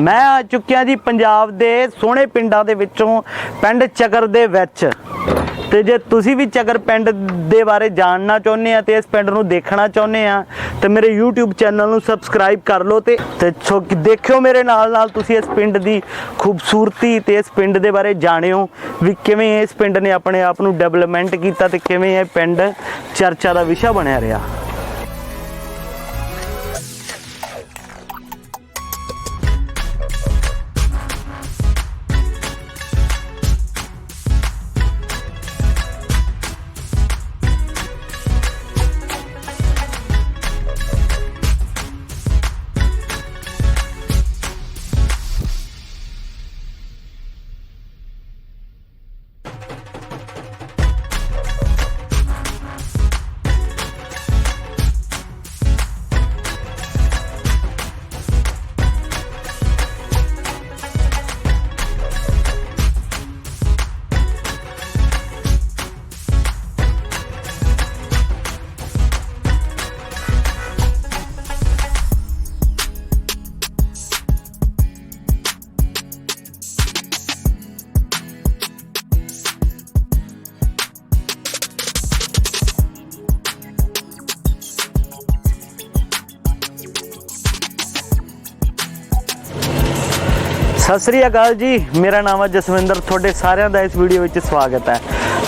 ਮੈਂ ਆ ਚੁੱਕਿਆ ਜੀ ਪੰਜਾਬ ਦੇ ਸੋਹਣੇ ਪਿੰਡਾਂ ਦੇ ਵਿੱਚੋਂ ਪਿੰਡ ਚੱਕਰ ਦੇ ਵਿੱਚ। ਤੇ ਜੇ ਤੁਸੀਂ ਵੀ ਚੱਕਰ ਪਿੰਡ ਦੇ ਬਾਰੇ ਜਾਣਨਾ ਚਾਹੁੰਦੇ ਆ ਤੇ ਇਸ ਪਿੰਡ ਨੂੰ ਦੇਖਣਾ ਚਾਹੁੰਦੇ ਆ, ਤੇ ਮੇਰੇ YouTube ਚੈਨਲ ਨੂੰ ਸਬਸਕ੍ਰਾਈਬ ਕਰ ਲਓ ਤੇ ਤੇ ਸੋ ਦੇਖਿਓ ਮੇਰੇ ਨਾਲ ਨਾਲ ਤੁਸੀਂ ਇਸ ਪਿੰਡ ਦੀ ਖੂਬਸੂਰਤੀ ਤੇ ਇਸ ਪਿੰਡ ਦੇ ਬਾਰੇ ਜਾਣਿਓ ਵੀ ਕਿਵੇਂ ਇਸ ਪਿੰਡ ਨੇ ਆਪਣੇ ਆਪ ਨੂੰ ਡਿਵੈਲਪਮੈਂਟ ਕੀਤਾ ਤੇ ਕਿਵੇਂ ਇਹ ਪਿੰਡ ਚਰਚਾ ਦਾ ਵਿਸ਼ਾ ਬਣਿਆ ਰਿਹਾ। ਸਤਿ ਸ੍ਰੀ ਅਕਾਲ ਜੀ। ਮੇਰਾ ਨਾਮ ਹੈ ਜਸਵਿੰਦਰ। ਤੁਹਾਡੇ ਸਾਰਿਆਂ ਦਾ ਇਸ ਵੀਡੀਓ ਵਿੱਚ ਸਵਾਗਤ ਹੈ।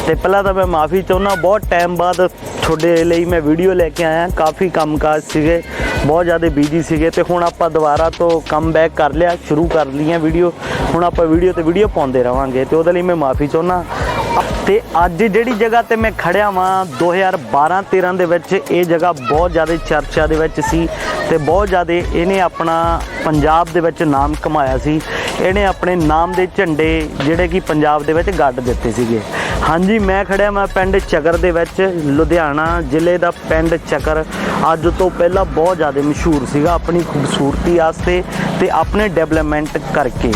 ਤੇ ਪਹਿਲਾਂ ਤਾਂ ਮੈਂ ਮਾਫੀ ਚਾਹੁੰਦਾ, ਬਹੁਤ ਟਾਈਮ ਬਾਅਦ ਤੁਹਾਡੇ ਲਈ ਮੈਂ ਵੀਡੀਓ ਲੈ ਕੇ ਆਇਆ। ਕਾਫੀ ਕੰਮਕਾਜ ਸੀਗੇ, ਬਹੁਤ ਜ਼ਿਆਦਾ ਬਿਜ਼ੀ ਸੀਗੇ। ਤੇ ਹੁਣ ਆਪਾਂ ਦੁਬਾਰਾ ਤੋਂ ਕਮ ਬੈਕ ਕਰ ਲਿਆ, ਸ਼ੁਰੂ ਕਰ ਲਈਆਂ ਵੀਡੀਓ। ਹੁਣ ਆਪਾਂ ਵੀਡੀਓ ਤੇ ਵੀਡੀਓ ਪਾਉਂਦੇ ਰਵਾਂਗੇ। ਤੇ ਉਹਦੇ ਲਈ ਮੈਂ ਮਾਫੀ ਚਾਹੁੰਦਾ ਤੇ ਅੱਜ ਜਿਹੜੀ ਜਗ੍ਹਾ ਤੇ ਮੈਂ ਖੜਿਆ ਵਾਂ 2012-13 ਦੇ ਵਿੱਚ, ਇਹ ਜਗ੍ਹਾ ਬਹੁਤ ਜ਼ਿਆਦਾ ਚਰਚਾ ਦੇ ਵਿੱਚ ਸੀ ਤੇ ਬਹੁਤ ਜ਼ਿਆਦਾ ਇਹਨੇ ਆਪਣਾ ਪੰਜਾਬ ਦੇ ਵਿੱਚ ਨਾਮ ਕਮਾਇਆ ਸੀ। ਇਹਨੇ ਆਪਣੇ ਨਾਮ ਦੇ ਝੰਡੇ ਜਿਹੜੇ ਕਿ ਪੰਜਾਬ ਦੇ ਵਿੱਚ ਗੱਡ ਦਿੱਤੇ ਸੀਗੇ। ਹਾਂਜੀ, ਮੈਂ ਖੜਿਆ ਮੈਂ ਪਿੰਡ ਚੱਕਰ ਦੇ ਵਿੱਚ, ਲੁਧਿਆਣਾ ਜ਼ਿਲ੍ਹੇ ਦਾ ਪਿੰਡ ਚੱਕਰ। ਅੱਜ ਤੋਂ ਪਹਿਲਾਂ ਬਹੁਤ ਜ਼ਿਆਦਾ ਮਸ਼ਹੂਰ ਸੀਗਾ ਆਪਣੀ ਖੂਬਸੂਰਤੀ ਵਾਸਤੇ ਤੇ ਆਪਣੇ ਡਿਵੈਲਪਮੈਂਟ ਕਰਕੇ।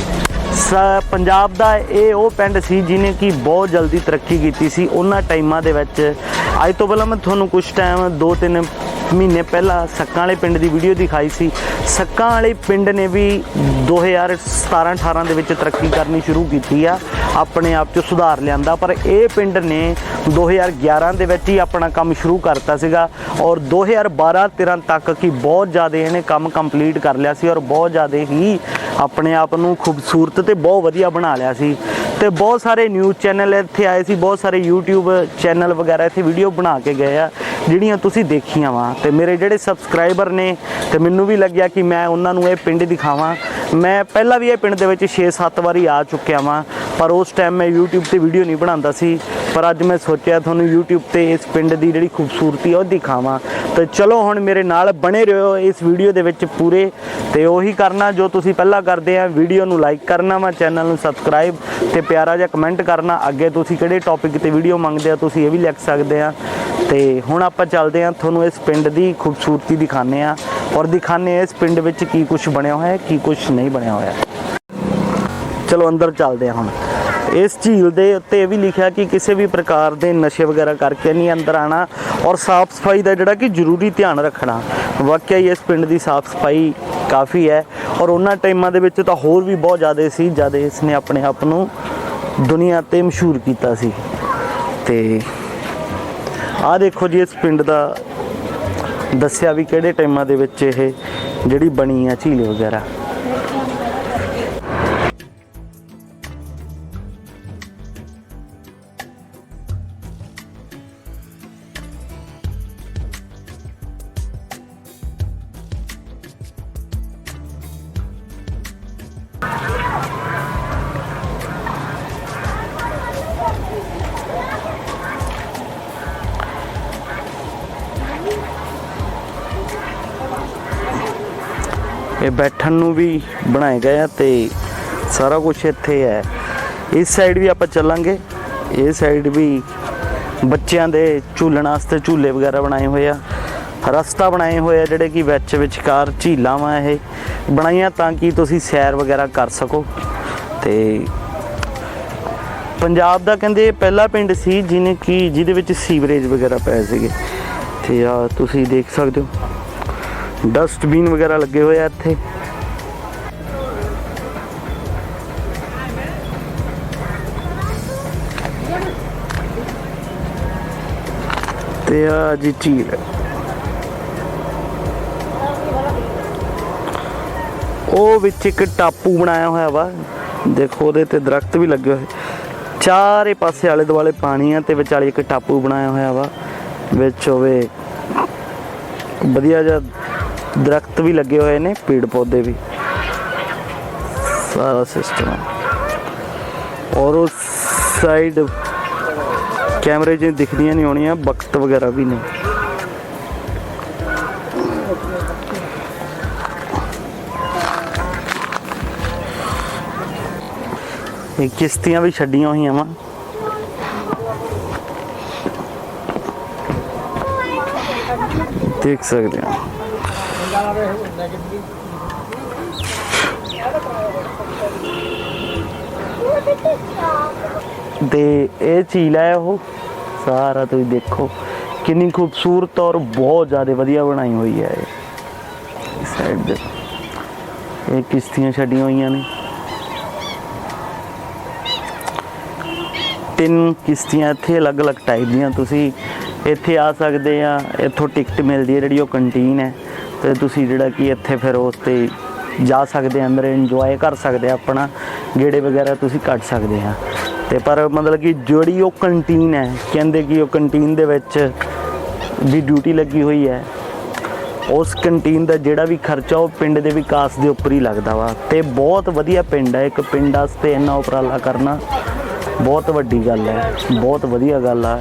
ਪੰਜਾਬ ਦਾ ਇਹ ਉਹ ਪਿੰਡ ਸੀ ਜਿਹਨੇ ਕਿ ਬਹੁਤ ਜਲਦੀ ਤਰੱਕੀ ਕੀਤੀ ਸੀ। ਉਹਨਾਂ ਟਾਈਮਾਂ ਦੇ ਵਿੱਚ ਅੱਜ ਤੋਂ ਪਹਿਲਾਂ ਮੈਂ ਤੁਹਾਨੂੰ ਕੁਝ ਟਾਈਮ 2-3 ਮਹੀਨੇ ਪਹਿਲਾਂ ਸੱਕਾਂ ਵਾਲੇ ਪਿੰਡ ਦੀ ਵੀਡੀਓ ਦਿਖਾਈ ਸੀ। ਸੱਕਾਂ ਵਾਲੇ ਪਿੰਡ ਨੇ ਵੀ 2017-18 ਦੇ ਵਿੱਚ ਤਰੱਕੀ ਕਰਨੀ ਸ਼ੁਰੂ ਕੀਤੀ ਆ। ਆਪਣੇ ਆਪ 'ਚ ਸੁਧਾਰ ਲਿਆਂਦਾ, ਪਰ ਇਹ ਪਿੰਡ ਨੇ 2011 ਦੇ ਵਿੱਚ ਹੀ ਆਪਣਾ ਕੰਮ ਸ਼ੁਰੂ ਕਰਤਾ ਸੀਗਾ ਔਰ 2012-13 ਤੱਕ ਕੀ ਬਹੁਤ ਜ਼ਿਆਦਾ ਇਹਨੇ ਕੰਮ ਕੰਪਲੀਟ ਕਰ ਲਿਆ ਸੀ ਔਰ ਬਹੁਤ ਜ਼ਿਆਦਾ ਹੀ ਆਪਣੇ ਆਪ ਨੂੰ ਖੂਬਸੂਰਤ ਤੇ ਬਹੁਤ ਵਧੀਆ ਬਣਾ ਲਿਆ ਸੀ। ਤੇ ਬਹੁਤ ਸਾਰੇ ਨਿਊਜ਼ ਚੈਨਲ ਇੱਥੇ ਆਏ ਸੀ, ਬਹੁਤ ਸਾਰੇ YouTube ਚੈਨਲ ਵਗੈਰਾ ਇੱਥੇ ਵੀਡੀਓ ਬਣਾ ਕੇ ਗਏ ਆ। ਜਿਹੜੀਆਂ ਤੁਸੀਂ ਦੇਖੀਆਂ ਵਾ, ਤੇ ਮੇਰੇ ਜਿਹੜੇ ਸਬਸਕ੍ਰਾਈਬਰ ਨੇ, ਤੇ ਮੈਨੂੰ ਵੀ ਲੱਗਿਆ ਕਿ ਮੈਂ ਉਹਨਾਂ ਨੂੰ ਇਹ ਪਿੰਡ ਦਿਖਾਵਾਂ। ਮੈਂ ਪਹਿਲਾਂ ਵੀ ਇਹ ਪਿੰਡ ਦੇ ਵਿੱਚ 6-7 ਵਾਰੀ ਆ ਚੁੱਕਿਆ ਵਾਂ, ਪਰ ਉਸ ਟਾਈਮ ਮੈਂ YouTube ਤੇ ਵੀਡੀਓ ਨਹੀਂ ਬਣਾਉਂਦਾ ਸੀ। ਪਰ ਅੱਜ ਮੈਂ ਸੋਚਿਆ ਤੁਹਾਨੂੰ YouTube ਤੇ ਇਸ ਪਿੰਡ ਦੀ ਜਿਹੜੀ ਖੂਬਸੂਰਤੀ ਉਹ ਦਿਖਾਵਾਂ। ਤੇ ਚਲੋ ਹੁਣ ਮੇਰੇ ਨਾਲ ਬਣੇ ਰਹੋ ਇਸ ਵੀਡੀਓ ਦੇ ਵਿੱਚ ਪੂਰੇ। ਤੇ ਉਹੀ ਕਰਨਾ ਜੋ ਤੁਸੀਂ ਪਹਿਲਾਂ ਕਰਦੇ ਆ ਵੀਡੀਓ ਨੂੰ ਲਾਈਕ ਕਰਨਾ ਵਾ ਚੈਨਲ ਨੂੰ ਸਬਸਕ੍ਰਾਈਬ ਤੇ ਪਿਆਰਾ ਜਿਹਾ ਕਮੈਂਟ ਕਰਨਾ। ਅੱਗੇ ਤੁਸੀਂ ਕਿਹੜੇ ਟੌਪਿਕ ਤੇ ਵੀਡੀਓ ਮੰਗਦੇ ਆ, ਤੁਸੀਂ ਇਹ ਵੀ ਲਿਖ ਸਕਦੇ ਆ। ਤੇ ਹੁਣ ਆਪਾਂ ਚੱਲਦੇ ਆ ਤੁਹਾਨੂੰ ਇਸ ਪਿੰਡ ਦੀ ਖੂਬਸੂਰਤੀ ਦਿਖਾਣੇ ਆ ਔਰ ਦਿਖਾਣੇ ਆ ਇਸ ਪਿੰਡ ਵਿੱਚ ਕੀ ਕੁਝ ਬਣਿਆ ਹੋਇਆ ਹੈ, ਕੀ ਕੁਝ ਨਹੀਂ ਬਣਿਆ ਹੋਇਆ ਚਲੋ ਅੰਦਰ ਚੱਲਦੇ ਆ ਹੁਣ। ਇਸ ਝੀਲ ਦੇ ਉੱਤੇ ਇਹ ਵੀ ਲਿਖਿਆ ਕਿ ਕਿਸੇ ਵੀ ਪ੍ਰਕਾਰ ਦੇ ਨਸ਼ੇ ਵਗੈਰਾ ਕਰਕੇ ਨਹੀਂ ਅੰਦਰ ਆਣਾ ਔਰ ਸਾਫ਼ ਸਫ਼ਾਈ ਦਾ ਜਿਹੜਾ ਕਿ ਜ਼ਰੂਰੀ ਧਿਆਨ ਰੱਖਣਾ। ਵਾਕਿਆ ਹੀ ਇਸ ਪਿੰਡ ਦੀ ਸਾਫ਼ ਸਫ਼ਾਈ ਕਾਫੀ ਹੈ ਔਰ ਉਹਨਾਂ ਟਾਈਮਾਂ ਦੇ ਵਿੱਚ ਤਾਂ ਹੋਰ ਵੀ ਬਹੁਤ ਜ਼ਿਆਦਾ ਸੀ ਜਦ ਇਸ ਨੇ ਆਪਣੇ ਆਪ ਨੂੰ ਦੁਨੀਆ ਤੇ ਮਸ਼ਹੂਰ ਕੀਤਾ ਸੀ। ਤੇ ਆਹ ਦੇਖੋ ਜੀ, ਇਸ ਪਿੰਡ ਦਾ ਦੱਸਿਆ ਵੀ ਕਿਹੜੇ ਟਾਈਮਾਂ ਦੇ ਵਿੱਚ ਇਹ ਜਿਹੜੀ ਬਣੀ ਆ ਝੀਲ ਵਗੈਰਾ। ਇਹ ਬੈਠਣ ਨੂੰ ਵੀ ਬਣਾਏ ਗਏ ਆ ਤੇ ਸਾਰਾ ਕੁਝ ਇੱਥੇ ਹੈ। ਇਸ ਸਾਈਡ ਵੀ ਆਪਾਂ ਚੱਲਾਂਗੇ। ਇਹ ਸਾਈਡ ਵੀ ਬੱਚਿਆਂ ਦੇ ਝੂਲਣ ਵਾਸਤੇ ਝੂਲੇ ਵਗੈਰਾ ਬਣਾਏ ਹੋਏ ਆ। ਰਸਤਾ ਬਣਾਏ ਹੋਏ ਆ ਜਿਹੜੇ ਕਿ ਵਿੱਚ ਵਿਚਕਾਰ ਝੀਲਾਂ ਵਾ ਇਹ ਬਣਾਈਆਂ ਤਾਂ ਕਿ ਤੁਸੀਂ ਸੈਰ ਵਗੈਰਾ ਕਰ ਸਕੋ। ਤੇ ਪੰਜਾਬ ਦਾ ਕਹਿੰਦੇ ਇਹ ਪਹਿਲਾ ਪਿੰਡ ਸੀ ਜਿਹਨੇ ਕਿ ਜਿਹਦੇ ਵਿੱਚ ਸੀਵਰੇਜ ਵਗੈਰਾ ਪਏ ਸੀਗੇ। ਤੇ ਆ ਤੁਸੀਂ ਦੇਖ ਸਕਦੇ ਹੋ। ਡਸਟਬੀਨ ਵਗੈਰਾ ਲੱਗੇ ਹੋਏ ਆ ਇੱਥੇ। ਤੇ ਆ ਜੀ ਝੀਲ। ਉਹ ਵਿੱਚ ਇੱਕ ਟਾਪੂ ਬਣਾਇਆ ਹੋਇਆ ਵਾ। ਦੇਖੋ ਉਹਦੇ ਤੇ ਦਰਖਤ ਵੀ ਲੱਗੇ ਹੋਏ। ਚਾਰੇ ਪਾਸੇ ਆਲੇ ਦੁਆਲੇ ਪਾਣੀ ਆ ਤੇ ਵਿਚਾਲੇ ਇੱਕ ਟਾਪੂ ਬਣਾਇਆ ਹੋਇਆ ਵਾ। ਵਿੱਚ ਹੋਵੇ ਵਧੀਆ ਜਿਹਾ ਦਰਖਤ ਵੀ ਲੱਗੇ ਹੋਏ ਨੇ, ਪੇੜ ਪੌਦੇ ਵੀ। ਸਾਰਾ ਸਿਸਟਮ ਹੈ ਔਰ ਉਸ ਸਾਈਡ ਕੈਮਰੇ 'ਚ ਦਿਖਦੀਆਂ ਨਹੀਂ ਹੋਣੀਆਂ ਵਕਤ ਵਗੈਰਾ ਵੀ ਨੇ। ਇਹ ਕਿਸ਼ਤੀਆਂ ਵੀ ਛੱਡੀਆਂ ਹੋਈਆਂ ਵਾ। ਦੇਖ ਸਕਦੇ ਹੋ। ਤੇ ਇਹ ਝੀਲ ਹੈ ਉਹ। ਸਾਰਾ ਤੁਸੀਂ ਦੇਖੋ। ਕਿੰਨੀ ਖੂਬਸੂਰਤ ਔਰ ਬਹੁਤ ਜ਼ਿਆਦਾ ਵਧੀਆ ਬਣਾਈ ਹੋਈ ਹੈ ਇਹ। ਸਾਈਡ ਦੇ। ਇਹ ਕਿਸ਼ਤੀਆਂ ਛੱਡੀਆਂ ਹੋਈਆਂ ਨੇ। ਤਿੰਨ ਕਿਸ਼ਤੀਆਂ ਇੱਥੇ ਅਲੱਗ-ਅਲੱਗ ਟਾਈਪ ਦੀਆਂ। ਤੁਸੀਂ ਇੱਥੇ ਆ ਸਕਦੇ ਆ, ਇੱਥੋਂ ਟਿਕਟ ਮਿਲਦੀ ਹੈ ਜਿਹੜੀ ਉਹ ਕੰਟੀਨ ਹੈ। ਤੇ ਤੁਸੀਂ ਜਿਹੜਾ ਕਿ ਇੱਥੇ ਫਿਰ ਉਸ ਤੇ ਜਾ ਸਕਦੇ ਆ, ਅੰਦਰ ਇੰਜੋਏ ਕਰ ਸਕਦੇ ਆ, ਆਪਣਾ ਗੇੜੇ ਵਗੈਰਾ ਤੁਸੀਂ ਕੱਢ ਸਕਦੇ ਆ। ਤੇ ਪਰ ਮਤਲਬ ਕਿ ਜਿਹੜੀ ਉਹ ਕੰਟੀਨ ਹੈ, ਕਹਿੰਦੇ ਕਿ ਉਹ ਕੰਟੀਨ ਦੇ ਵਿੱਚ ਵੀ ਡਿਊਟੀ ਲੱਗੀ ਹੋਈ ਹੈ, ਉਸ ਕੰਟੀਨ ਦਾ ਜਿਹੜਾ ਵੀ ਖਰਚਾ ਉਹ ਪਿੰਡ ਦੇ ਵਿਕਾਸ ਦੇ ਉੱਪਰ ਹੀ ਲੱਗਦਾ ਵਾ। ਤੇ ਬਹੁਤ ਵਧੀਆ ਪਿੰਡ ਹੈ, ਇੱਕ ਪਿੰਡ ਵਾਸਤੇ ਇੰਨਾ ਉਪਰਾਲਾ ਕਰਨਾ ਬਹੁਤ ਵੱਡੀ ਗੱਲ ਹੈ, ਬਹੁਤ ਵਧੀਆ ਗੱਲ ਆ।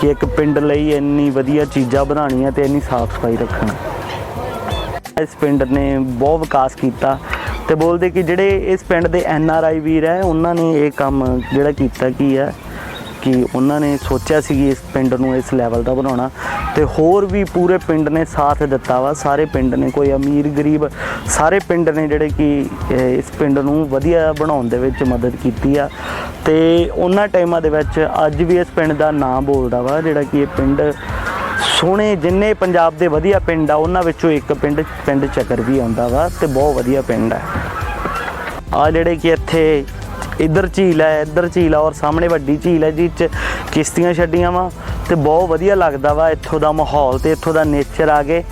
ਕਿ ਇੱਕ ਪਿੰਡ ਲਈ ਇੰਨੀ ਵਧੀਆ ਚੀਜ਼ਾਂ ਬਣਾਉਣੀਆਂ ਤੇ ਇੰਨੀ ਸਾਫ਼ ਸਫ਼ਾਈ ਰੱਖਣਾ। ਇਸ ਪਿੰਡ ਨੇ ਬਹੁਤ ਵਿਕਾਸ ਕੀਤਾ ਤੇ ਬੋਲਦੇ ਕਿ ਜਿਹੜੇ ਇਸ ਪਿੰਡ ਦੇ ਐਨ ਆਰ ਆਈ ਵੀਰ ਹੈ, ਉਹਨਾਂ ਨੇ ਇਹ ਕੰਮ ਜਿਹੜਾ ਕੀਤਾ ਕੀ ਹੈ ਕਿ ਉਹਨਾਂ ਨੇ ਸੋਚਿਆ ਸੀ ਕਿ ਇਸ ਪਿੰਡ ਨੂੰ ਇਸ ਲੈਵਲ ਦਾ ਬਣਾਉਣਾ। ਤੇ ਹੋਰ ਵੀ ਪੂਰੇ ਪਿੰਡ ਨੇ ਸਾਥ ਦਿੱਤਾ ਵਾ। ਸਾਰੇ ਪਿੰਡ ਨੇ ਕੋਈ ਅਮੀਰ, ਗਰੀਬ, ਸਾਰੇ ਪਿੰਡ ਨੇ ਜਿਹੜੇ ਕਿ ਇਸ ਪਿੰਡ ਨੂੰ ਵਧੀਆ ਬਣਾਉਣ ਦੇ ਵਿੱਚ ਮਦਦ ਕੀਤੀ ਆ। ਤੇ ਉਹਨਾਂ ਟਾਈਮਾਂ ਦੇ ਵਿੱਚ ਅੱਜ ਵੀ ਇਸ ਪਿੰਡ ਦਾ ਨਾਮ ਬੋਲਦਾ ਵਾ, ਜਿਹੜਾ ਕਿ ਇਹ ਪਿੰਡ ਸੋਹਣੇ ਜਿੰਨੇ ਪੰਜਾਬ ਦੇ ਵਧੀਆ ਪਿੰਡ ਆ, ਉਹਨਾਂ ਵਿੱਚੋਂ ਇੱਕ ਪਿੰਡ ਪਿੰਡ ਚੱਕਰ ਵੀ ਆਉਂਦਾ ਵਾ ਤੇ ਬਹੁਤ ਵਧੀਆ ਪਿੰਡ ਹੈ ਆ ਜਿਹੜੇ ਕਿ ਇੱਥੇ ਇੱਧਰ ਝੀਲ ਹੈ ਇੱਧਰ ਝੀਲ ਆ ਔਰ ਸਾਹਮਣੇ ਵੱਡੀ ਝੀਲ ਹੈ ਜਿਸ ਚ ਕਿਸ਼ਤੀਆਂ ਛੱਡੀਆਂ ਵਾ। ਤੇ ਬਹੁਤ ਵਧੀਆ ਲੱਗਦਾ ਵਾ ਇੱਥੋਂ ਦਾ ਮਾਹੌਲ ਤੇ ਇੱਥੋਂ ਦਾ ਨੇਚਰ ਆ ਕੇ।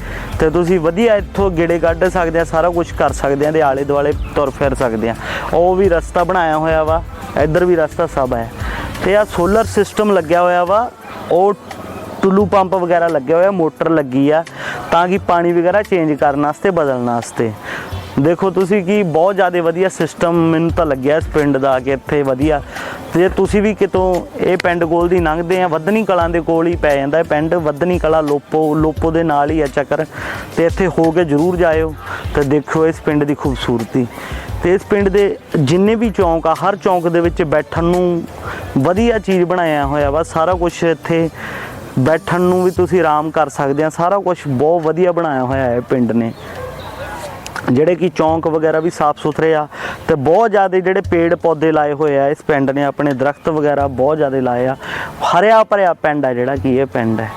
ਤੇ ਤੁਸੀਂ ਵਧੀਆ ਇੱਥੋਂ ਗੇੜੇ ਕੱਢ ਸਕਦੇ ਆ, ਸਾਰਾ ਕੁਝ ਕਰ ਸਕਦੇ ਆ ਦੇ ਆਲੇ ਦੁਆਲੇ ਤੁਰ ਫਿਰ ਸਕਦੇ ਆ। ਉਹ ਵੀ ਰਸਤਾ ਬਣਾਇਆ ਹੋਇਆ ਵਾ, ਇੱਧਰ ਵੀ ਰਸਤਾ ਸਭ ਹੈ। ਤੇ ਆ ਸੋਲਰ ਸਿਸਟਮ ਲੱਗਿਆ ਹੋਇਆ ਵਾ, ਉਹ ਟੁੱਲੂ ਪੰਪ ਵਗੈਰਾ ਲੱਗਿਆ ਹੋਇਆ, ਮੋਟਰ ਲੱਗੀ ਆ, ਤਾਂ ਕਿ ਪਾਣੀ ਵਗੈਰਾ ਚੇਂਜ ਕਰਨ ਵਾਸਤੇ, ਬਦਲਣ ਵਾਸਤੇ। ਦੇਖੋ ਤੁਸੀਂ ਕਿ ਬਹੁਤ ਜ਼ਿਆਦਾ ਵਧੀਆ ਸਿਸਟਮ ਮੈਨੂੰ ਤਾਂ ਲੱਗਿਆ ਇਸ ਪਿੰਡ ਦਾ ਕਿ ਇੱਥੇ ਵਧੀਆ। ਤੇ ਜੇ ਤੁਸੀਂ ਵੀ ਕਿਤੋਂ ਇਹ ਪਿੰਡ ਕੋਲ ਦੀ ਲੰਘਦੇ ਆ, ਵਧਨੀ ਕਲਾਂ ਦੇ ਕੋਲ ਹੀ ਪੈ ਜਾਂਦਾ ਇਹ ਪਿੰਡ, ਵਧਨੀ ਕਲਾ ਲੋਪੋ ਲੋਪੋ ਦੇ ਨਾਲ ਹੀ ਆ ਚੱਕਰ। ਤੇ ਇੱਥੇ ਹੋ ਕੇ ਜ਼ਰੂਰ ਜਾਇਓ ਤੇ ਦੇਖੋ ਇਸ ਪਿੰਡ ਦੀ ਖੂਬਸੂਰਤੀ। ਤੇ ਇਸ ਪਿੰਡ ਦੇ ਜਿੰਨੇ ਵੀ ਚੌਂਕ ਆ, ਹਰ ਚੌਂਕ ਦੇ ਵਿੱਚ ਬੈਠਣ ਨੂੰ ਵਧੀਆ ਚੀਜ਼ ਬਣਾਇਆ ਹੋਇਆ ਵਾ, ਸਾਰਾ ਕੁਝ ਇੱਥੇ ਬੈਠਣ ਨੂੰ ਵੀ ਤੁਸੀਂ ਆਰਾਮ ਕਰ ਸਕਦੇ ਆ, ਸਾਰਾ ਕੁਝ ਬਹੁਤ ਵਧੀਆ ਬਣਾਇਆ ਹੋਇਆ ਹੈ ਪਿੰਡ ਨੇ। ਜਿਹੜੇ ਕਿ ਚੌਂਕ ਵਗੈਰਾ ਵੀ ਸਾਫ਼ ਸੁਥਰੇ ਆ ਤੇ ਬਹੁਤ ਜ਼ਿਆਦਾ ਜਿਹੜੇ ਪੇੜ ਪੌਦੇ ਲਾਏ ਹੋਏ ਆ, ਇਸ ਪਿੰਡ ਨੇ ਆਪਣੇ ਦਰਖਤ ਵਗੈਰਾ ਬਹੁਤ ਜ਼ਿਆਦਾ ਲਾਏ ਆ। ਹਰਿਆ ਭਰਿਆ ਪਿੰਡ ਆ ਜਿਹੜਾ ਕਿ ਇਹ ਪਿੰਡ ਹੈ।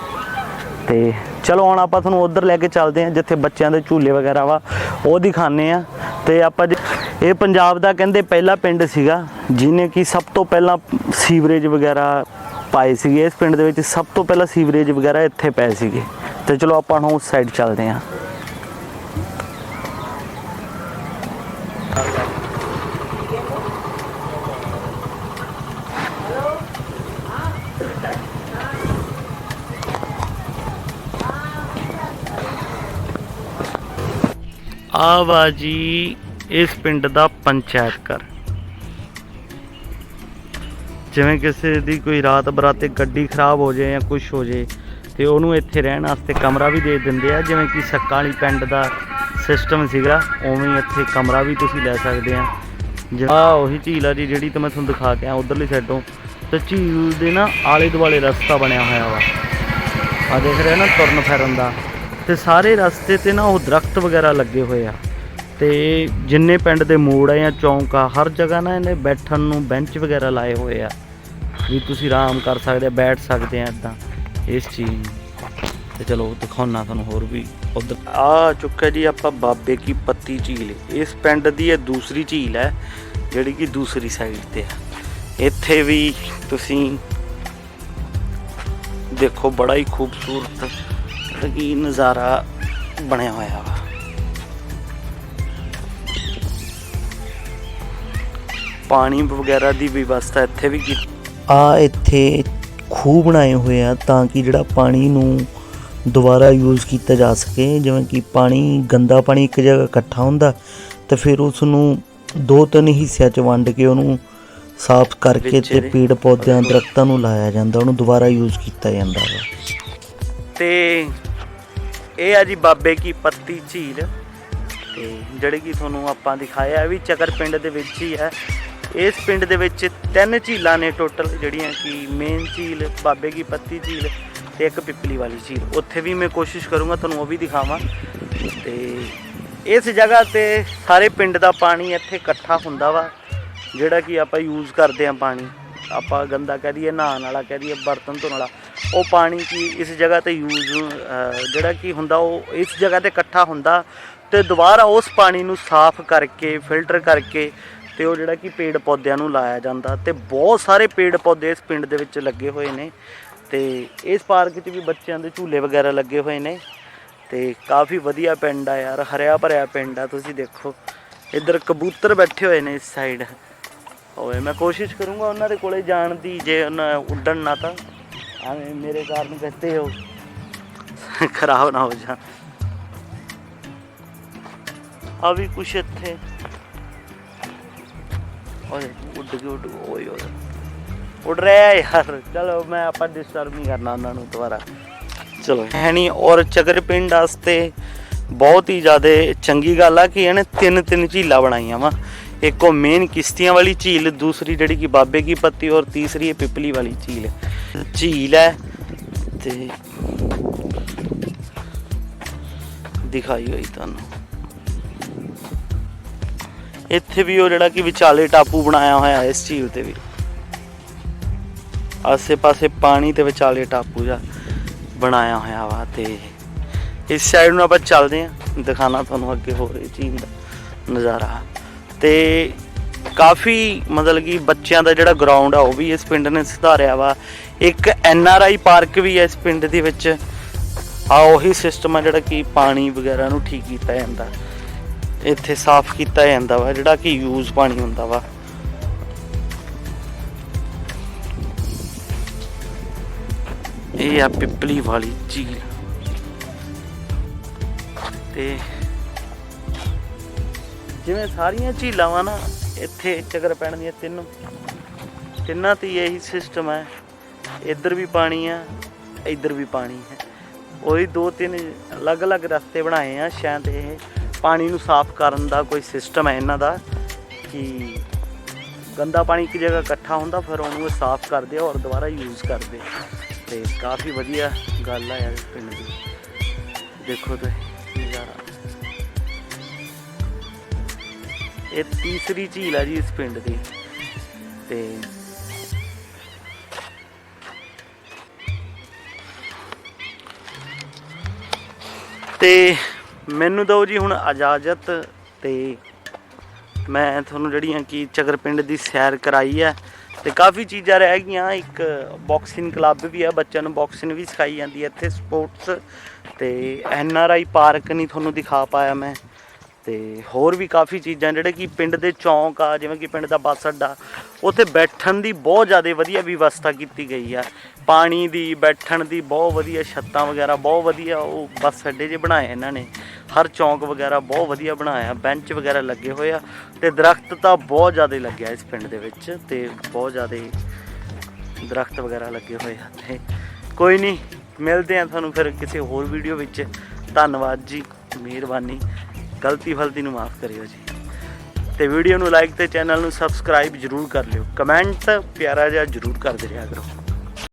ਤੇ ਚਲੋ ਹੁਣ ਆਪਾਂ ਤੁਹਾਨੂੰ ਉਧਰ ਲੈ ਕੇ ਚੱਲਦੇ ਹਾਂ, ਜਿੱਥੇ ਬੱਚਿਆਂ ਦੇ ਝੂਲੇ ਵਗੈਰਾ ਵਾ, ਉਹ ਦਿਖਾਣੇ ਆ ਤੇ ਆਪਾਂ ਜੇ- ਇਹ ਪੰਜਾਬ ਦਾ ਕਹਿੰਦੇ ਪਹਿਲਾ ਪਿੰਡ ਸੀਗਾ, ਜਿਹਨੇ ਕਿ ਸਭ ਤੋਂ ਪਹਿਲਾਂ ਸੀਵਰੇਜ ਵਗੈਰਾ ਪਾਏ ਸੀਗੇ। ਇਸ ਪਿੰਡ ਦੇ ਵਿੱਚ ਸਭ ਤੋਂ ਪਹਿਲਾਂ ਸੀਵਰੇਜ ਵਗੈਰਾ ਇੱਥੇ ਪਏ ਸੀਗੇ। ਤੇ ਚਲੋ ਆਪਾਂ ਹੁਣ ਉਸ ਸਾਈਡ ਚੱਲਦੇ ਹਾਂ। ਆ ਵਾ ਜੀ, ਇਸ ਪਿੰਡ ਦਾ ਪੰਚਾਇਤ ਘਰ। ਜਿਵੇਂ ਕਿਸੇ ਦੀ ਕੋਈ ਰਾਤ ਬਰਾਤੇ ਗੱਡੀ ਖਰਾਬ ਹੋ ਜਾਏ ਜਾਂ ਕੁਝ ਹੋ ਜਾਏ ਤੇ ਉਹਨੂੰ ਇੱਥੇ ਰਹਿਣ ਵਾਸਤੇ ਕਮਰਾ ਵੀ ਦੇ ਦਿੰਦੇ ਆ, ਜਿਵੇਂ ਕਿ ਸੱਕਾਂ ਵਾਲੀ ਪਿੰਡ ਦਾ ਸਿਸਟਮ ਸੀਗਾ, ਉਵੇਂ ਇੱਥੇ ਕਮਰਾ ਵੀ ਤੁਸੀਂ ਲੈ ਸਕਦੇ ਆ। ਆ ਉਹੀ ਝੀਲ ਆ ਜੀ, ਜਿਹੜੀ ਤਾਂ ਮੈਂ ਤੁਹਾਨੂੰ ਦਿਖਾ ਕੇ ਆ ਉਧਰਲੀ ਸਾਈਡੋਂ ਤੇ। ਝੀਲ ਦੇ ਨਾ ਆਲੇ ਦੁਆਲੇ ਰਸਤਾ ਬਣਿਆ ਹੋਇਆ ਵਾ। ਆ ਦੇਖ ਰਹੇ ਨਾ ਤੁਰਨ ਫਿਰਨ ਦਾ। ਤੇ ਸਾਰੇ ਰਸਤੇ ਤੇ ਨਾ ਉਹ ਦਰਖਤ ਵਗੈਰਾ ਲੱਗੇ ਹੋਏ ਆ। ਤੇ ਜਿੰਨੇ ਪਿੰਡ ਦੇ ਮੋੜ ਆ ਜਾਂ ਚੌਂਕ ਆ, ਹਰ ਜਗ੍ਹਾ ਨਾ ਇਹਨੇ ਬੈਠਣ ਨੂੰ ਬੈਂਚ ਵਗੈਰਾ ਲਾਏ ਹੋਏ ਆ। ਵੀ ਤੁਸੀਂ ਆਰਾਮ ਕਰ ਸਕਦੇ ਆ, ਬੈਠ ਸਕਦੇ ਆ ਇਦਾਂ, ਇਸ ਚੀਜ਼ ਨੂੰ। ਤੇ ਚਲੋ ਦਿਖਾਉਣਾ ਤੁਹਾਨੂੰ ਹੋਰ ਵੀ ਉਧਰ। ਆ ਚੁੱਕਾ ਜੀ ਆਪਾਂ ਬਾਬੇ ਕੀ ਪੱਤੀ ਝੀਲ। ਇਸ ਪਿੰਡ ਦੀ ਇਹ ਦੂਸਰੀ ਝੀਲ ਹੈ, ਜਿਹੜੀ ਕਿ ਦੂਸਰੀ ਸਾਈਡ ਤੇ ਆ। ਇੱਥੇ ਵੀ ਤੁਸੀਂ ਦੇਖੋ ਬੜਾ ਹੀ ਖੂਬਸੂਰਤ ਕੀ ਨਜ਼ਾਰਾ ਬਣਿਆ ਹੋਇਆ ਵਾ। ਪਾਣੀ ਵਗੈਰਾ ਦੀ ਵਿਵਸਥਾ ਇੱਥੇ ਵੀ ਕੀਤੀ। ਆ ਇੱਥੇ ਖੂਹ ਬਣਾਏ ਹੋਏ ਆ ਤਾਂ ਕਿ ਜਿਹੜਾ ਪਾਣੀ ਨੂੰ ਦੁਬਾਰਾ ਯੂਜ਼ ਕੀਤਾ ਜਾ ਸਕੇ। ਜਿਵੇਂ ਕਿ ਪਾਣੀ ਗੰਦਾ ਪਾਣੀ ਇੱਕ ਜਗ੍ਹਾ ਇਕੱਠਾ ਹੁੰਦਾ ਤੇ ਫਿਰ ਉਸ ਨੂੰ ਦੋ ਤਿੰਨ ਹਿੱਸਿਆਂ 'ਚ ਵੰਡ ਕੇ ਉਹਨੂੰ ਸਾਫ਼ ਕਰਕੇ ਤੇ ਪੇੜ ਪੌਦਿਆਂ ਦਰਖਤਾਂ ਨੂੰ ਲਾਇਆ ਜਾਂਦਾ ਉਹਨੂੰ ਦੁਬਾਰਾ ਯੂਜ਼ ਕੀਤਾ ਜਾਂਦਾ ਵਾ। ਤੇ ਇਹ ਆ ਜੀ ਬਾਬੇ ਕੀ ਪੱਤੀ ਝੀਲ। ਤੇ ਜਿਹੜੇ ਕਿ ਤੁਹਾਨੂੰ ਆਪਾਂ ਦਿਖਾਇਆ ਇਹ ਵੀ ਚਕਰ ਪਿੰਡ ਦੇ ਵਿੱਚ ਹੀ ਹੈ। ਇਸ ਪਿੰਡ ਦੇ ਵਿੱਚ ਤਿੰਨ ਝੀਲਾਂ ਨੇ ਟੋਟਲ, ਜਿਹੜੀਆਂ ਕਿ ਮੇਨ ਝੀਲ ਬਾਬੇ ਕੀ ਪੱਤੀ ਝੀਲ ਤੇ ਇੱਕ ਪਿੱਪਲੀ ਵਾਲੀ ਝੀਲ। ਉੱਥੇ ਵੀ ਮੈਂ ਕੋਸ਼ਿਸ਼ ਕਰੂੰਗਾ, ਤੁਹਾਨੂੰ ਉਹ ਵੀ ਦਿਖਾਵਾਂ। ਤੇ ਇਸ ਜਗ੍ਹਾ ਤੇ ਸਾਰੇ ਪਿੰਡ ਦਾ ਪਾਣੀ ਇੱਥੇ ਇਕੱਠਾ ਹੁੰਦਾ ਵਾ, ਜਿਹੜਾ ਕਿ ਆਪਾਂ ਯੂਜ਼ ਕਰਦੇ ਆ ਪਾਣੀ। ਆਪਾਂ ਗੰਦਾ ਕਹਿ ਦਈਏ, ਨਹਾਉਣ ਵਾਲਾ ਕਹਿ ਦਈਏ, ਬਰਤਨ ਧੋਣ ਵਾਲਾ, ਉਹ ਪਾਣੀ ਕੀ ਇਸ ਜਗ੍ਹਾ ਤੇ ਯੂਜ਼ ਜਿਹੜਾ ਕੀ ਹੁੰਦਾ, ਉਹ ਇਸ ਜਗ੍ਹਾ ਤੇ ਇਕੱਠਾ ਹੁੰਦਾ ਤੇ ਦੁਬਾਰਾ ਉਸ ਪਾਣੀ ਨੂੰ ਸਾਫ਼ ਕਰਕੇ ਫਿਲਟਰ ਕਰਕੇ ਤੇ ਉਹ ਜਿਹੜਾ ਕਿ ਪੇੜ ਪੌਦਿਆਂ ਨੂੰ ਲਾਇਆ ਜਾਂਦਾ ਤੇ ਬਹੁਤ ਸਾਰੇ ਪੇੜ ਪੌਦੇ ਇਸ ਪਿੰਡ ਦੇ ਵਿੱਚ ਲੱਗੇ ਹੋਏ ਨੇ ਤੇ ਇਸ ਪਾਰਕ 'ਚ ਵੀ ਬੱਚਿਆਂ ਦੇ ਝੂਲੇ ਵਗੈਰਾ ਲੱਗੇ ਹੋਏ ਨੇ ਤੇ ਕਾਫੀ ਵਧੀਆ ਪਿੰਡ ਆ ਯਾਰ, ਹਰਿਆ ਭਰਿਆ ਪਿੰਡ ਆ, ਤੁਸੀਂ ਦੇਖੋ। ਇੱਧਰ ਕਬੂਤਰ ਬੈਠੇ ਹੋਏ ਨੇ ਇਸ ਸਾਈਡ ਹੋਏ ਮੈਂ ਕੋਸ਼ਿਸ਼ ਕਰੂੰਗਾ ਉਹਨਾਂ ਦੇ ਕੋਲੇ ਜਾਣ ਦੀ, ਜੇ ਉਹਨਾਂ ਉੱਡਣ ਨਾ ਤਾਂ। ਐਵੇਂ ਮੇਰੇ ਕਾਰ ਕਹਤੇ ਹੋ। ਖਰਾਬ ਨਾ ਹੋ ਜਾ। ਆ ਵੀ ਕੁਛ ਇੱਥੇ। ਓਏ, ਉੱਡ ਕੇ ਉੱਡ ਓਏ ਓਏ। ਉੱਡ ਰਿਹਾ ਯਾਰ। ਚਲੋ, ਮੈਂ ਆਪਾਂ ਡਿਸਟਰਬ ਨਹੀਂ ਕਰਨਾ ਉਹਨਾਂ ਨੂੰ ਦੁਬਾਰਾ। ਚਲੋ ਹੈ ਨਹੀਂ ਔਰ ਚਗਰ ਪਿੰਡ ਵਾਸਤੇ ਬਹੁਤ ਹੀ ਜ਼ਿਆਦਾ ਚੰਗੀ ਗੱਲ ਆ ਕਿ ਇਹਨੇ ਤਿੰਨ ਤਿੰਨ ਝੀਲਾਂ ਬਣਾਈਆਂ ਵਾ। ਇੱਕ ਉਹ ਮੇਨ ਕਿਸ਼ਤੀਆਂ ਵਾਲੀ ਝੀਲ, ਦੂਸਰੀ ਜਿਹੜੀ ਕਿ ਬਾਬੇ ਕੀ ਪੱਤੀ ਔਰ ਤੀਸਰੀ ਹੈ ਪਿਪਲੀ ਵਾਲੀ ਝੀਲ। ਝੀਲ ਹੈ ਤੇ ਦਿਖਾਈ ਹੋਈ ਤੁਹਾਨੂੰ। ਇੱਥੇ ਵੀ ਉਹ ਜਿਹੜਾ ਕਿ ਵਿਚਾਲੇ ਟਾਪੂ ਬਣਾਇਆ ਹੋਇਆ ਹੈ, ਇਸ ਝੀਲ ਤੇ ਵੀ। ਆਸੇ-ਪਾਸੇ ਪਾਣੀ ਤੇ ਵਿਚਾਲੇ ਟਾਪੂ ਜਾ ਬਣਾਇਆ ਹੋਇਆ ਵਾ ਤੇ ਇਸ ਸਾਈਡ ਨੂੰ ਆਪਾਂ ਚੱਲਦੇ ਆਂ ਦਿਖਾਣਾ ਤੁਹਾਨੂੰ ਅੱਗੇ ਹੋਰ ਇਹ ਝੀਲ ਦਾ ਨਜ਼ਾਰਾ। ਤੇ ਕਾਫੀ ਮਤਲਬ ਕਿ ਬੱਚਿਆਂ ਦਾ ਜਿਹੜਾ ਗਰਾਊਂਡ ਆ ਉਹ ਵੀ ਇਸ ਪਿੰਡ ਨੇ ਸੁਧਾਰਿਆ ਵਾ। ਇੱਕ ਐਨ ਆਰ ਆਈ ਪਾਰਕ ਵੀ ਹੈ ਇਸ ਪਿੰਡ ਦੇ ਵਿੱਚ। ਆ ਉਹੀ ਸਿਸਟਮ ਆ ਜਿਹੜਾ ਕਿ ਪਾਣੀ ਵਗੈਰਾ ਨੂੰ ਠੀਕ ਕੀਤਾ ਜਾਂਦਾ। ਇੱਥੇ ਸਾਫ਼ ਕੀਤਾ ਜਾਂਦਾ ਵਾ, ਜਿਹੜਾ ਕਿ ਯੂਜ਼ ਪਾਣੀ ਹੁੰਦਾ ਵਾ। ਇਹ ਆ ਪਿੱਪਲੀ ਵਾਲੀ ਝੀਲ। ਤੇ ਜਿਵੇਂ ਸਾਰੀਆਂ ਝੀਲਾਂ ਵਾ ਨਾ ਇੱਥੇ ਚੱਕਰ ਪੈਣ ਦੀਆਂ ਤਿੰਨ। ਤਿੰਨਾਂ ਤੇ ਇਹੀ ਸਿਸਟਮ ਹੈ। ਇੱਧਰ ਵੀ ਪਾਣੀ ਆ, ਇੱਧਰ ਵੀ ਪਾਣੀ ਹੈ। ਉਹੀ ਦੋ ਤਿੰਨ ਅਲੱਗ-ਅਲੱਗ ਰਸਤੇ ਬਣਾਏ ਆ ਸ਼ਾਇਦ ਇਹ ਪਾਣੀ ਨੂੰ ਸਾਫ਼ ਕਰਨ ਦਾ ਕੋਈ ਸਿਸਟਮ ਹੈ ਇਹਨਾਂ ਦਾ ਕਿ ਗੰਦਾ ਪਾਣੀ ਇੱਕ ਜਗ੍ਹਾ ਇਕੱਠਾ ਹੁੰਦਾ, ਫਿਰ ਉਹਨੂੰ ਇਹ ਸਾਫ਼ ਕਰਦੇ ਆ ਔਰ ਦੁਬਾਰਾ ਯੂਜ਼ ਕਰਦੇ ਤੇ ਕਾਫੀ ਵਧੀਆ ਗੱਲ ਆ ਯਾਰ ਪਿੰਡ ਦੀ। ਦੇਖੋ ਤੇ ਇਹ ਤੀਸਰੀ ਝੀਲ ਆ ਜੀ ਇਸ ਪਿੰਡ ਦੀ। ਤੇ ਤੇ ਮੈਨੂੰ ਦਿਓ ਜੀ ਹੁਣ ਇਜਾਜ਼ਤ ਤੇ ਮੈਂ ਤੁਹਾਨੂੰ ਜਿਹੜੀਆਂ ਕਿ ਚਗਰ ਪਿੰਡ ਦੀ ਸੈਰ ਕਰਾਈ ਹੈ ਤੇ ਕਾਫੀ ਚੀਜ਼ਾਂ ਰਹਿ ਗਈਆਂ। ਇੱਕ ਬਾਕਸਿੰਗ ਕਲੱਬ ਵੀ ਹੈ ਬੱਚਿਆਂ ਨੂੰ ਬਾਕਸਿੰਗ ਵੀ ਸਿਖਾਈ ਜਾਂਦੀ ਹੈ ਇੱਥੇ ਸਪੋਰਟਸ ਤੇ। ਐਨ ਆਰ ਆਈ ਪਾਰਕ ਨਹੀਂ ਤੁਹਾਨੂੰ ਦਿਖਾ ਪਾਇਆ ਮੈਂ। ਤੇ ਹੋਰ ਵੀ ਕਾਫੀ ਚੀਜ਼ਾਂ ਜਿਹੜੇ ਕਿ ਪਿੰਡ ਦੇ ਚੌਂਕ ਆ, ਜਿਵੇਂ ਕਿ ਪਿੰਡ ਦਾ ਬੱਸ ਅੱਡਾ, ਉੱਥੇ ਬੈਠਣ ਦੀ ਬਹੁਤ ਜ਼ਿਆਦਾ ਵਧੀਆ ਵਿਵਸਥਾ ਕੀਤੀ ਗਈ ਆ। ਪਾਣੀ ਦੀ, ਬੈਠਣ ਦੀ ਬਹੁਤ ਵਧੀਆ ਛੱਤਾਂ ਵਗੈਰਾ, ਬਹੁਤ ਵਧੀਆ ਉਹ ਬੱਸ ਅੱਡੇ 'ਚ ਬਣਾਏ ਇਹਨਾਂ ਨੇ। ਹਰ ਚੌਂਕ ਵਗੈਰਾ ਬਹੁਤ ਵਧੀਆ ਬਣਾਇਆ, ਬੈਂਚ ਵਗੈਰਾ ਲੱਗੇ ਹੋਏ ਆ ਤੇ ਦਰਖਤ ਤਾਂ ਬਹੁਤ ਜ਼ਿਆਦਾ ਲੱਗਿਆ ਇਸ ਪਿੰਡ ਦੇ ਵਿੱਚ ਤੇ ਬਹੁਤ ਜ਼ਿਆਦਾ ਦਰਖਤ ਵਗੈਰਾ ਲੱਗੇ ਹੋਏ ਆ ਤੇ ਕੋਈ ਨਹੀਂ, ਮਿਲਦੇ ਆ ਤੁਹਾਨੂੰ ਫਿਰ ਕਿਸੇ ਹੋਰ ਵੀਡੀਓ ਵਿੱਚ। ਧੰਨਵਾਦ ਜੀ, ਮਿਹਰਬਾਨੀ। ਗਲਤੀ ਫਲਤੀ ਨੂੰ ਮਾਫ ਕਰਿਓ ਜੀ। ਤੇ ਵੀਡੀਓ ਨੂੰ ਲਾਈਕ ਤੇ ਚੈਨਲ ਨੂੰ ਸਬਸਕ੍ਰਾਈਬ ਜਰੂਰ ਕਰ ਲਿਓ। ਕਮੈਂਟ ਪਿਆਰਾ ਜਿਹਾ ਜਰੂਰ ਕਰਦੇ ਰਿਹਾ ਕਰੋ।